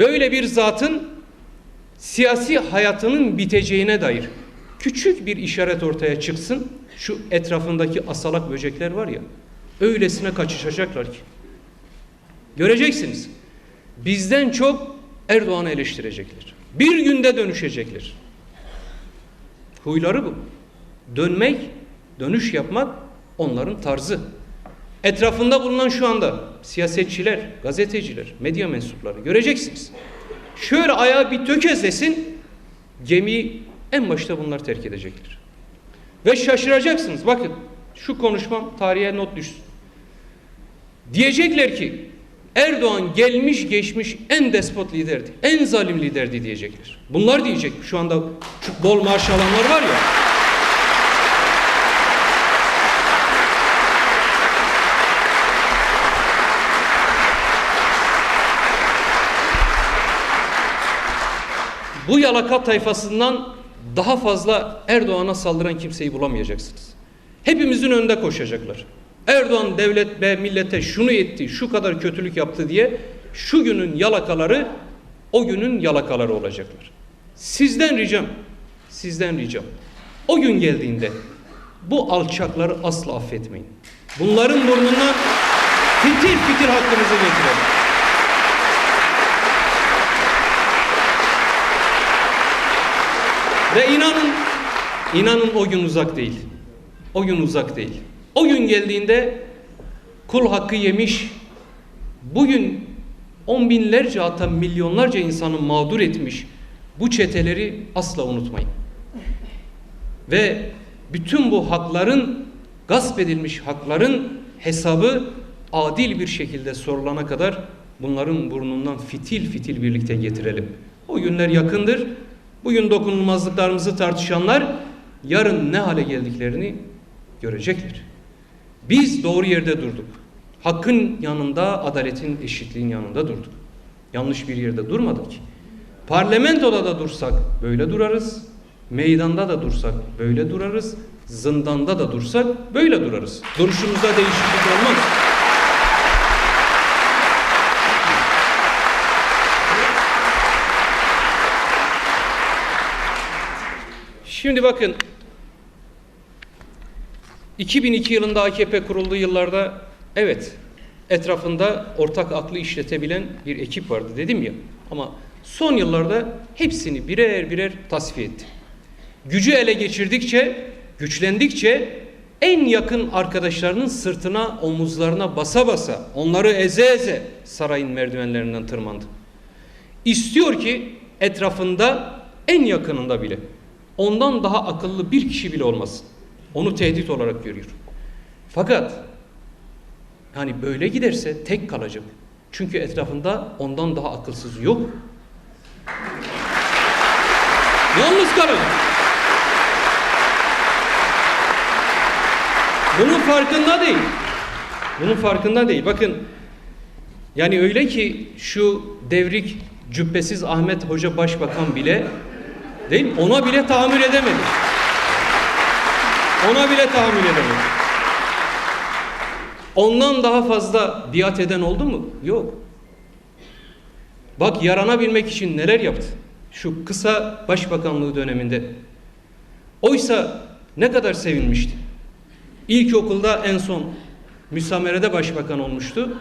böyle bir zatın siyasi hayatının biteceğine dair küçük bir işaret ortaya çıksın. Şu etrafındaki asalak böcekler var ya öylesine kaçışacaklar ki. Göreceksiniz. Bizden çok Erdoğan'ı eleştirecekler. Bir günde dönüşecekler. Huyları bu. Dönmek, dönüş yapmak onların tarzı. Etrafında bulunan şu anda siyasetçiler, gazeteciler, medya mensupları göreceksiniz. Şöyle ayağı bir tökezlesin, gemiyi en başta bunlar terk edecekler. Ve şaşıracaksınız. Bakın şu konuşmam tarihe not düşsün. Diyecekler ki Erdoğan gelmiş geçmiş en despot liderdi. En zalim liderdi diyecekler. Bunlar diyecek. Şu anda bol maaş alanlar var ya. Bu yalaka tayfasından daha fazla Erdoğan'a saldıran kimseyi bulamayacaksınız. Hepimizin önünde koşacaklar. Erdoğan devlet ve millete şunu etti, şu kadar kötülük yaptı diye şu günün yalakaları o günün yalakaları olacaklar. Sizden ricam, sizden ricam. O gün geldiğinde bu alçakları asla affetmeyin. Bunların burnundan fitil fitil hakkınızı getirelim. Ve inanın, inanın o gün uzak değil. O gün uzak değil. O gün geldiğinde kul hakkı yemiş, bugün on binlerce hatta milyonlarca insanı mağdur etmiş bu çeteleri asla unutmayın. Ve bütün bu hakların, gasp edilmiş hakların hesabı adil bir şekilde sorulana kadar bunların burnundan fitil fitil birlikte getirelim. O günler yakındır. Bugün dokunulmazlıklarımızı tartışanlar yarın ne hale geldiklerini görecekler. Biz doğru yerde durduk. Hakkın yanında, adaletin, eşitliğin yanında durduk. Yanlış bir yerde durmadık. Parlamentoda da dursak böyle durarız. Meydanda da dursak böyle durarız. Zindanda da dursak böyle durarız. Duruşumuzda değişiklik olmaz. Şimdi bakın 2002 yılında AKP kurulduğu yıllarda evet etrafında ortak aklı işletebilen bir ekip vardı dedim ya ama son yıllarda hepsini birer birer tasfiye etti. Gücü ele geçirdikçe, güçlendikçe en yakın arkadaşlarının sırtına, omuzlarına basa basa, onları eze eze sarayın merdivenlerinden tırmandı. İstiyor ki etrafında en yakınında bile ondan daha akıllı bir kişi bile olmasın. Onu tehdit olarak görüyor. Fakat yani böyle giderse tek kalacak. Çünkü etrafında ondan daha akılsız yok. Yalnız kalacak. Bunun farkında değil. Bunun farkında değil. Bakın yani öyle ki şu devrik cübbesiz Ahmet Hoca Başbakan bile değil mi? Ona bile tahammül edemedi. Ona bile tahammül edemedi. Ondan daha fazla biat eden oldu mu? Yok. Bak yaranabilmek için neler yaptı? Şu kısa başbakanlığı döneminde. Oysa ne kadar sevinmişti. İlkokulda en son müsamerede başbakan olmuştu.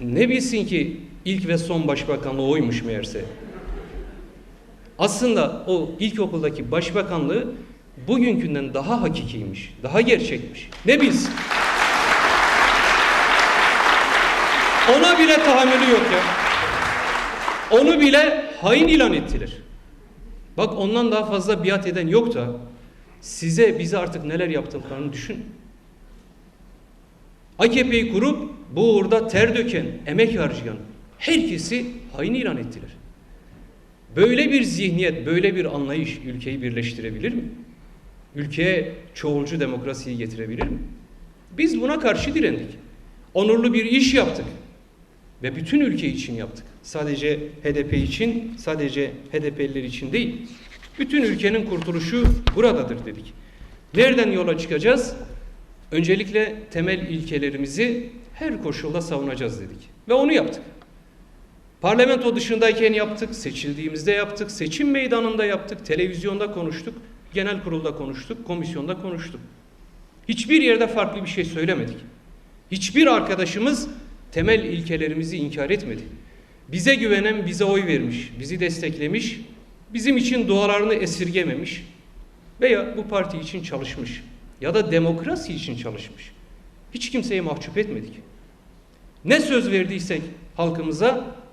Ne bilsin ki ilk ve son başbakanlığı oymuş meğerse. Aslında o ilkokuldaki başbakanlığı bugünkünden daha hakikiymiş, daha gerçekmiş. Ne bilsin? Ona bile tahammülü yok ya. Onu bile hain ilan ettiler. Bak ondan daha fazla biat eden yok da size bize artık neler yaptıklarını düşün. AKP'yi kurup bu uğurda ter döken, emek harcayan herkesi hain ilan ettiler. Böyle bir zihniyet, böyle bir anlayış ülkeyi birleştirebilir mi? Ülkeye çoğulcu demokrasiyi getirebilir mi? Biz buna karşı direndik. Onurlu bir iş yaptık. Ve bütün ülke için yaptık. Sadece HDP için, sadece HDP'liler için değil. Bütün ülkenin kurtuluşu buradadır dedik. Nereden yola çıkacağız? Öncelikle temel ilkelerimizi her koşulda savunacağız dedik. Ve onu yaptık. Parlamento dışındayken yaptık, seçildiğimizde yaptık, seçim meydanında yaptık, televizyonda konuştuk, genel kurulda konuştuk, komisyonda konuştuk. Hiçbir yerde farklı bir şey söylemedik. Hiçbir arkadaşımız temel ilkelerimizi inkar etmedi. Bize güvenen bize oy vermiş, bizi desteklemiş, bizim için dualarını esirgememiş veya bu parti için çalışmış ya da demokrasi için çalışmış. Hiç kimseyi mahcup etmedik. Ne söz verdiysek halkımıza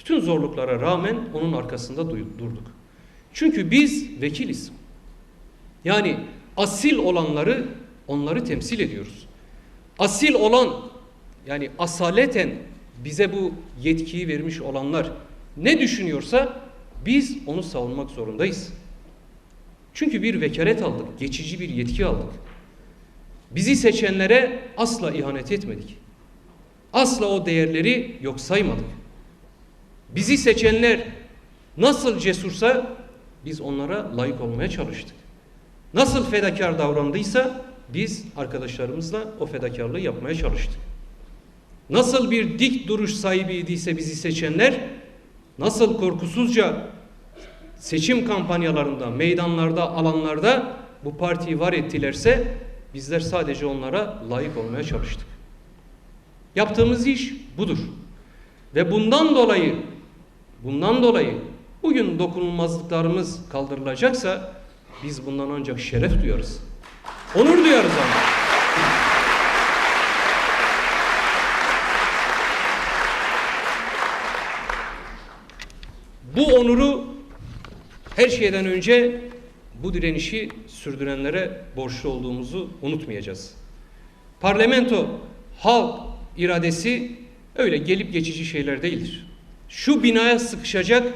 bütün zorluklara rağmen onun arkasında durduk. Çünkü biz vekiliz. Yani asil olanları onları temsil ediyoruz. Asil olan yani asaleten bize bu yetkiyi vermiş olanlar ne düşünüyorsa biz onu savunmak zorundayız. Çünkü bir vekalet aldık, geçici bir yetki aldık. Bizi seçenlere asla ihanet etmedik. Asla o değerleri yok saymadık. Bizi seçenler nasıl cesursa biz onlara layık olmaya çalıştık. Nasıl fedakar davrandıysa biz arkadaşlarımızla o fedakarlığı yapmaya çalıştık. Nasıl bir dik duruş sahibiydiyse bizi seçenler, nasıl korkusuzca seçim kampanyalarında, meydanlarda, alanlarda bu partiyi var ettilerse bizler sadece onlara layık olmaya çalıştık. Yaptığımız iş budur. Ve bundan dolayı bundan dolayı bugün dokunulmazlıklarımız kaldırılacaksa biz bundan ancak şeref duyarız. Onur duyarız ama. Bu onuru her şeyden önce bu direnişi sürdürenlere borçlu olduğumuzu unutmayacağız. Parlamento halk iradesi öyle gelip geçici şeyler değildir. Şu binaya sıkışacak,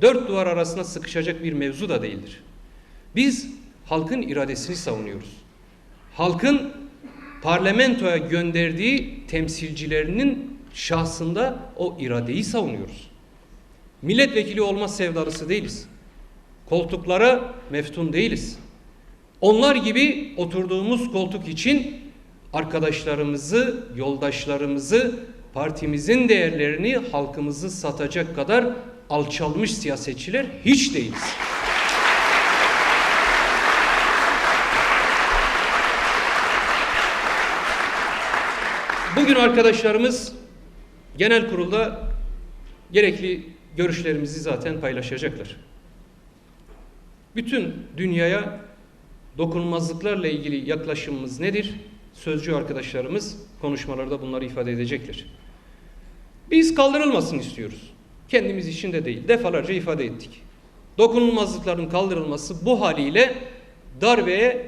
dört duvar arasına sıkışacak bir mevzu da değildir. Biz halkın iradesini savunuyoruz. Halkın parlamentoya gönderdiği temsilcilerinin şahsında o iradeyi savunuyoruz. Milletvekili olma sevdalısı değiliz. Koltuklara meftun değiliz. Onlar gibi oturduğumuz koltuk için arkadaşlarımızı, yoldaşlarımızı, partimizin değerlerini halkımızı satacak kadar alçalmış siyasetçiler hiç değiliz. Bugün arkadaşlarımız genel kurulda gerekli görüşlerimizi zaten paylaşacaklar. Bütün dünyaya dokunulmazlıklarla ilgili yaklaşımımız nedir? Sözcü arkadaşlarımız konuşmalarda bunları ifade edecekler. Biz kaldırılmasını istiyoruz. Kendimiz için de değil. Defalarca ifade ettik. Dokunulmazlıkların kaldırılması bu haliyle darbeye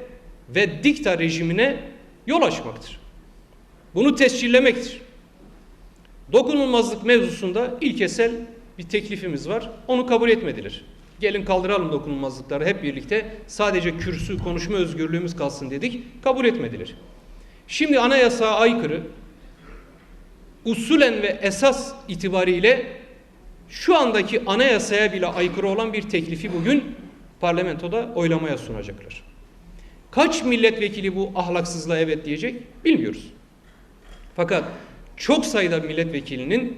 ve dikta rejimine yol açmaktır. Bunu tescillemektir. Dokunulmazlık mevzusunda ilkesel bir teklifimiz var. Onu kabul etmediler. Gelin kaldıralım dokunulmazlıkları hep birlikte. Sadece kürsü konuşma özgürlüğümüz kalsın dedik. Kabul etmediler. Şimdi anayasaya aykırı usulen ve esas itibariyle şu andaki anayasaya bile aykırı olan bir teklifi bugün parlamentoda oylamaya sunacaklar. Kaç milletvekili bu ahlaksızlığa evet diyecek bilmiyoruz. Fakat çok sayıda milletvekilinin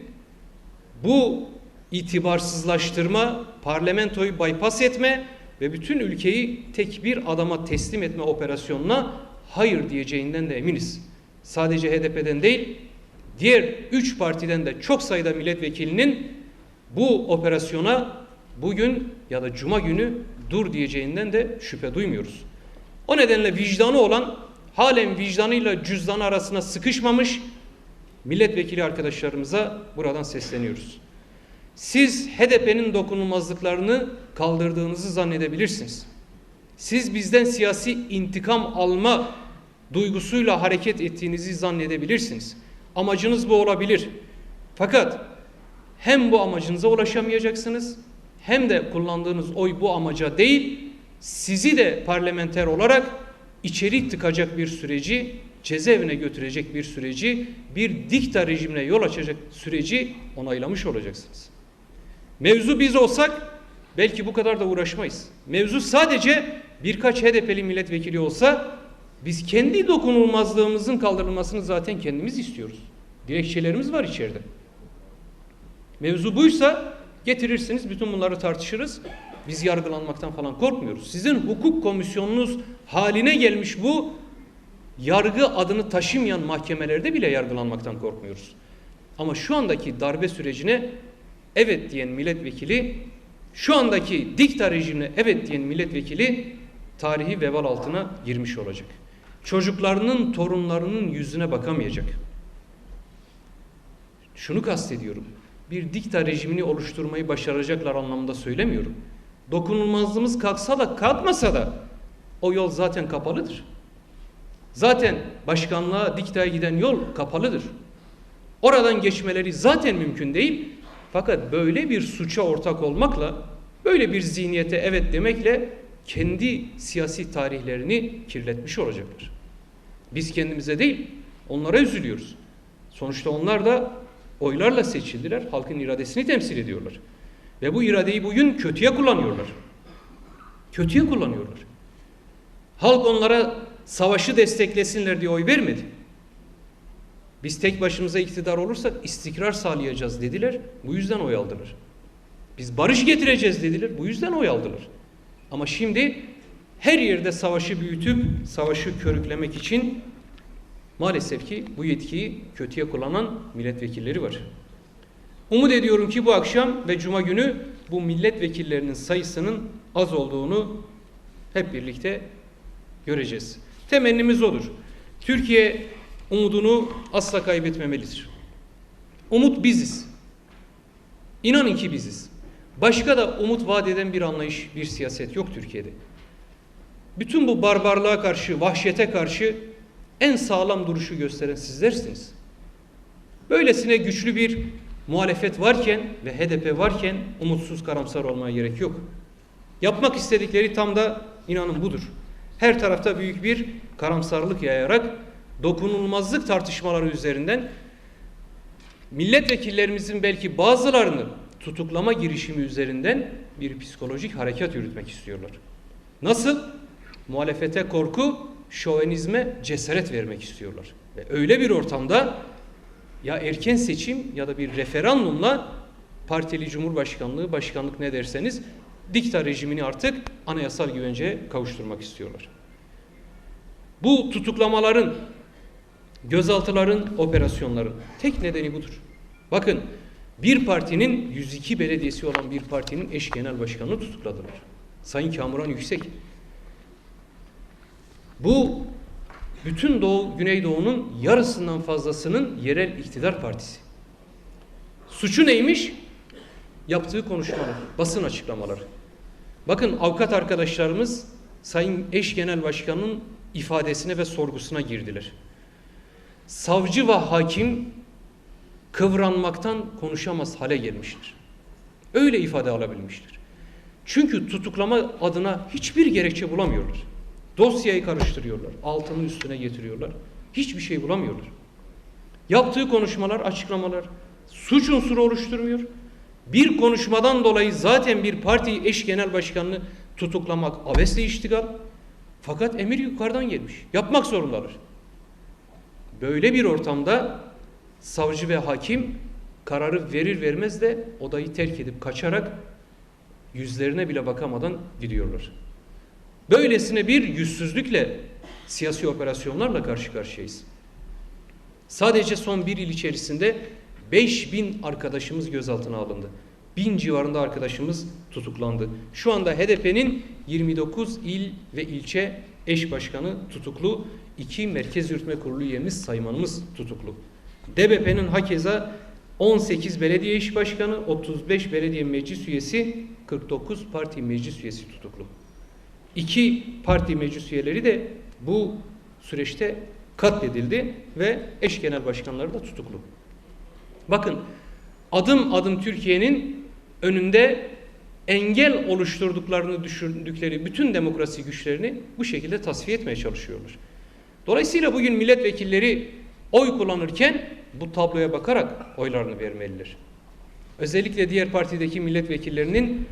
bu itibarsızlaştırma, parlamentoyu bypass etme ve bütün ülkeyi tek bir adama teslim etme operasyonuna hayır diyeceğinden de eminiz. Sadece HDP'den değil, diğer üç partiden de çok sayıda milletvekilinin bu operasyona bugün ya da cuma günü dur diyeceğinden de şüphe duymuyoruz. O nedenle vicdanı olan halen vicdanıyla cüzdanı arasına sıkışmamış milletvekili arkadaşlarımıza buradan sesleniyoruz. Siz HDP'nin dokunulmazlıklarını kaldırdığınızı zannedebilirsiniz. Siz bizden siyasi intikam alma duygusuyla hareket ettiğinizi zannedebilirsiniz. Amacınız bu olabilir. Fakat hem bu amacınıza ulaşamayacaksınız hem de kullandığınız oy bu amaca değil sizi de parlamenter olarak içeri tıkacak bir süreci, cezaevine götürecek bir süreci, bir dikta rejimine yol açacak süreci onaylamış olacaksınız. Mevzu biz olsak belki bu kadar da uğraşmayız. Mevzu sadece birkaç HDP'li milletvekili olsa biz kendi dokunulmazlığımızın kaldırılmasını zaten kendimiz istiyoruz. Dilekçelerimiz var içeride. Mevzu buysa getirirsiniz bütün bunları tartışırız. Biz yargılanmaktan falan korkmuyoruz. Sizin hukuk komisyonunuz haline gelmiş bu yargı adını taşımayan mahkemelerde bile yargılanmaktan korkmuyoruz. Ama şu andaki darbe sürecine evet diyen milletvekili, şu andaki dikta rejimine evet diyen milletvekili tarihi vebal altına girmiş olacak. Çocuklarının, torunlarının yüzüne bakamayacak. Şunu kastediyorum. Bir dikta rejimini oluşturmayı başaracaklar anlamında söylemiyorum. Dokunulmazlığımız kalksa da kalkmasa da o yol zaten kapalıdır. Zaten başkanlığa, diktaya giden yol kapalıdır. Oradan geçmeleri zaten mümkün değil. Fakat böyle bir suça ortak olmakla, böyle bir zihniyete evet demekle kendi siyasi tarihlerini kirletmiş olacaklar. Biz kendimize değil, onlara üzülüyoruz. Sonuçta onlar da oylarla seçildiler, halkın iradesini temsil ediyorlar. Ve bu iradeyi bugün kötüye kullanıyorlar. Kötüye kullanıyorlar. Halk onlara savaşı desteklesinler diye oy vermedi. Biz tek başımıza iktidar olursak istikrar sağlayacağız dediler. Bu yüzden oy aldılar. Biz barış getireceğiz dediler. Bu yüzden oy aldılar. Ama şimdi her yerde savaşı büyütüp savaşı körüklemek için maalesef ki bu yetkiyi kötüye kullanan milletvekilleri var. Umut ediyorum ki bu akşam ve cuma günü bu milletvekillerinin sayısının az olduğunu hep birlikte göreceğiz. Temennimiz odur. Türkiye umudunu asla kaybetmemelidir. Umut biziz. İnanın ki biziz. Başka da umut vaat eden bir anlayış, bir siyaset yok Türkiye'de. Bütün bu barbarlığa karşı, vahşete karşı en sağlam duruşu gösteren sizlersiniz. Böylesine güçlü bir muhalefet varken ve HDP varken umutsuz karamsar olmaya gerek yok. Yapmak istedikleri tam da inanın budur. Her tarafta büyük bir karamsarlık yayarak dokunulmazlık tartışmaları üzerinden milletvekillerimizin belki bazılarını tutuklama girişimi üzerinden bir psikolojik harekat yürütmek istiyorlar. Nasıl? Muhalefete korku, şovenizme cesaret vermek istiyorlar. Ve öyle bir ortamda ya erken seçim ya da bir referandumla partili cumhurbaşkanlığı, başkanlık ne derseniz dikta rejimini artık anayasal güvenceye kavuşturmak istiyorlar. Bu tutuklamaların, gözaltıların, operasyonların tek nedeni budur. Bakın bir partinin 102 belediyesi olan bir partinin eş genel başkanını tutukladılar. Sayın Kamuran Yüksek. Bu bütün Doğu, Güneydoğu'nun yarısından fazlasının yerel iktidar partisi. Suçu neymiş? Yaptığı konuşmalar, basın açıklamaları. Bakın avukat arkadaşlarımız Sayın Eş Genel Başkan'ın ifadesine ve sorgusuna girdiler. Savcı ve hakim kıvranmaktan konuşamaz hale gelmiştir. Öyle ifade alabilmiştir. Çünkü tutuklama adına hiçbir gerekçe bulamıyorlar. Dosyayı karıştırıyorlar, altını üstüne getiriyorlar. Hiçbir şey bulamıyorlar. Yaptığı konuşmalar, açıklamalar suç unsuru oluşturmuyor. Bir konuşmadan dolayı zaten bir parti eş genel başkanını tutuklamak abesle iştigal. Fakat emir yukarıdan gelmiş. Yapmak zorundalar. Böyle bir ortamda savcı ve hakim kararı verir vermez de odayı terk edip kaçarak yüzlerine bile bakamadan gidiyorlar. Böylesine bir yüzsüzlükle siyasi operasyonlarla karşı karşıyayız. Sadece son bir yıl içerisinde 5000 arkadaşımız gözaltına alındı. 1000 civarında arkadaşımız tutuklandı. Şu anda HDP'nin 29 il ve ilçe eş başkanı tutuklu. 2 Merkez Yürütme Kurulu üyemiz saymanımız tutuklu. DBP'nin hakeza 18 belediye iş başkanı, 35 belediye meclis üyesi, 49 parti meclis üyesi tutuklu. İki parti meclis üyeleri de bu süreçte katledildi ve eş genel başkanları da tutuklu. Bakın adım adım Türkiye'nin önünde engel oluşturduklarını düşündükleri bütün demokrasi güçlerini bu şekilde tasfiye etmeye çalışıyorlar. Dolayısıyla bugün milletvekilleri oy kullanırken bu tabloya bakarak oylarını vermeliler. Özellikle diğer partideki milletvekillerinin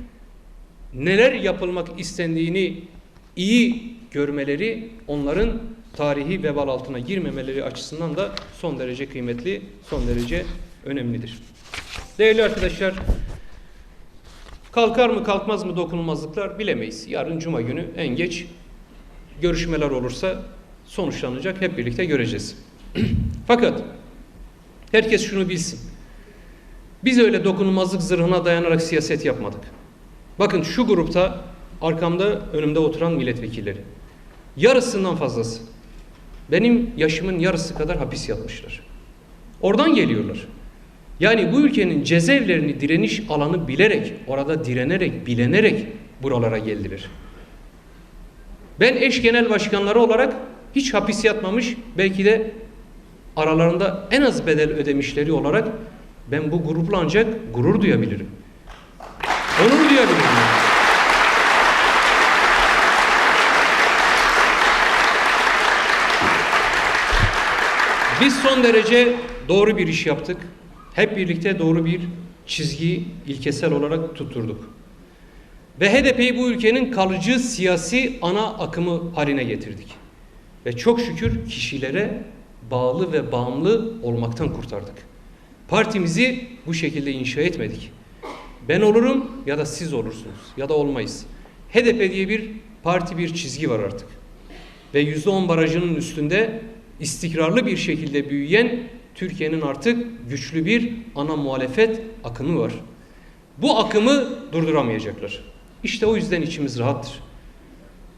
neler yapılmak istendiğini iyi görmeleri onların tarihi vebal altına girmemeleri açısından da son derece kıymetli, son derece önemlidir. Değerli arkadaşlar, kalkar mı kalkmaz mı dokunulmazlıklar bilemeyiz. Yarın Cuma günü en geç görüşmeler olursa sonuçlanacak. Hep birlikte göreceğiz. Fakat herkes şunu bilsin. Biz öyle dokunulmazlık zırhına dayanarak siyaset yapmadık. Bakın şu grupta arkamda önümde oturan milletvekilleri. Yarısından fazlası. Benim yaşımın yarısı kadar hapis yatmışlar. Oradan geliyorlar. Yani bu ülkenin cezaevlerini direniş alanı bilerek, orada direnerek, bilenerek buralara geldiler. Ben eş genel başkanları olarak hiç hapis yatmamış, belki de aralarında en az bedel ödemişleri olarak ben bu grupla ancak gurur duyabilirim. Duyabilirim. Biz son derece doğru bir iş yaptık. Hep birlikte doğru bir çizgiyi ilkesel olarak tutturduk. Ve HDP'yi bu ülkenin kalıcı siyasi ana akımı haline getirdik. Ve çok şükür kişilere bağlı ve bağımlı olmaktan kurtardık. Partimizi bu şekilde inşa etmedik. Ben olurum ya da siz olursunuz ya da olmayız. HDP diye bir parti bir çizgi var artık. Ve yüzde on barajının üstünde istikrarlı bir şekilde büyüyen Türkiye'nin artık güçlü bir ana muhalefet akımı var. Bu akımı durduramayacaklar. İşte o yüzden içimiz rahattır.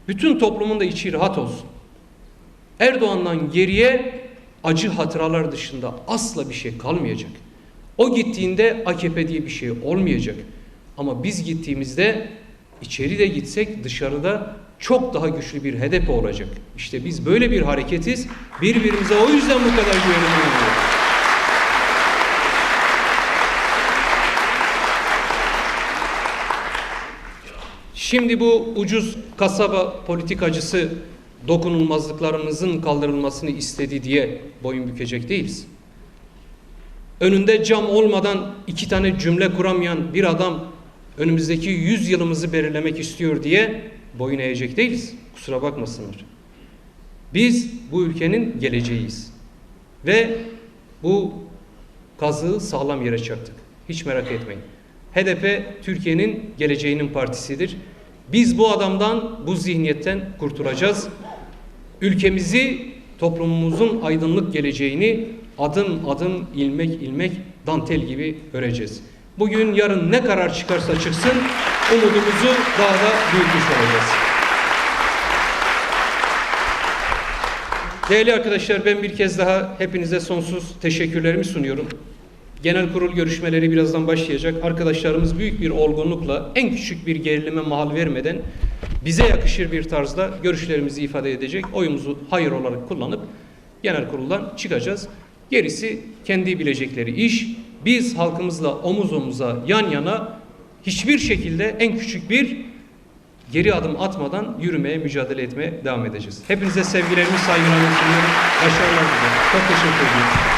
Bütün toplumun da içi rahat olsun. Erdoğan'dan geriye acı hatıralar dışında asla bir şey kalmayacak. O gittiğinde AKP diye bir şey olmayacak. Ama biz gittiğimizde içeri de gitsek dışarıda çok daha güçlü bir HDP olacak. İşte biz böyle bir hareketiz. Birbirimize o yüzden bu kadar güvenimiz Şimdi bu ucuz kasaba politikacısı dokunulmazlıklarımızın kaldırılmasını istedi diye boyun bükecek değiliz. Önünde cam olmadan iki tane cümle kuramayan bir adam önümüzdeki yüz yılımızı belirlemek istiyor diye boyun eğecek değiliz. Kusura bakmasınlar. Biz bu ülkenin geleceğiyiz. Ve bu kazığı sağlam yere çaktık. Hiç merak etmeyin. HDP Türkiye'nin geleceğinin partisidir. Biz bu adamdan, bu zihniyetten kurtulacağız. Ülkemizi, toplumumuzun aydınlık geleceğini adım adım ilmek ilmek dantel gibi öreceğiz. Bugün yarın ne karar çıkarsa çıksın umudumuzu daha da büyütmüş olacağız. Değerli arkadaşlar ben bir kez daha hepinize sonsuz teşekkürlerimi sunuyorum. Genel kurul görüşmeleri birazdan başlayacak. Arkadaşlarımız büyük bir olgunlukla en küçük bir gerilime mahal vermeden bize yakışır bir tarzda görüşlerimizi ifade edecek. Oyumuzu hayır olarak kullanıp genel kuruldan çıkacağız. Gerisi kendi bilecekleri iş. Biz halkımızla omuz omuza yan yana hiçbir şekilde en küçük bir geri adım atmadan yürümeye, mücadele etmeye devam edeceğiz. Hepinize sevgilerimi, saygılarımı sunuyorum. Başarılar dilerim. Çok teşekkür ediyorum.